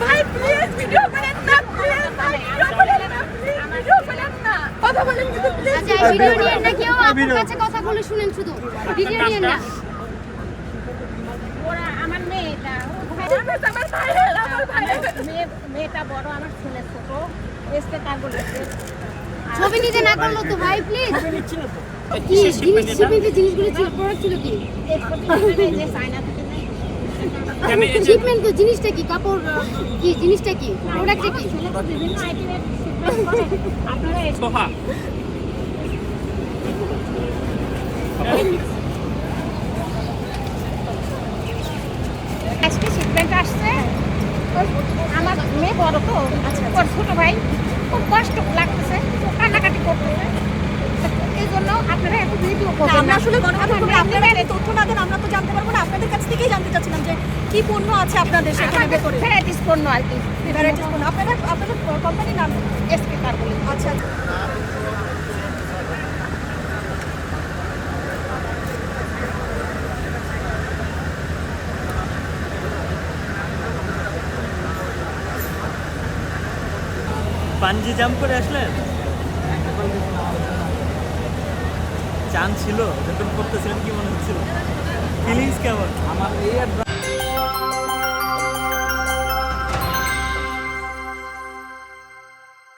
ভাই please video করেন না প্লিজ ভাই ভিডিও করেন না প্লিজ ভিডিও করেন না কথা বলেন কিন্তু প্লিজ আচ্ছা ভিডিও নিয়ে না কেউ আপনার কাছে কথাগুলো শুনেন শুধু। না। ওরা আমার মেয়েটা। আমার আমার মেয়েটা বড় আমার ছেলে ছোট। এসে কার বলেছে ছবি নিতে না করল তো ভাই প্লিজ কি জিনিস জিনিসগুলো ছিল প্রোডাক্ট ছিল কি? যে চায়না থেকে শিপমেন্ট তো জিনিসটা কি? কাপড় কি জিনিসটা কি? প্রোডাক্টটা কি? বিভিন্ন আইটেমের আপনারা এসে সোফা আজকে শিপমেন্ট আসছে। আমার মেয়ে বড় তো ওর ছোট ভাই খুব কষ্ট লাগতেছে কান্নাকাটি করতেছে। এই জন্য আপনারা একটু ভিডিও করবেন আমরা আসলে গণমাধ্যমে আপনারা তথ্য না দেন আমরা তো জানতে পারব না আপনাদের কাছ থেকেই জানতে চাচ্ছিলাম যে কি পণ্য আছে আপনাদের সেখানে ভেতরে? ভ্যারাইটিস পণ্য আর কি। ভ্যারাইটিস পণ্য। আপনাদের আপনাদের কোম্পানির নাম এসকে কার বলে আচ্ছা পাঞ্জি জাম্প করে আসলেন চান ছিল যখন করতেছিলেন কি মনে হচ্ছিল? ফিলিংস কেমন? আমার এই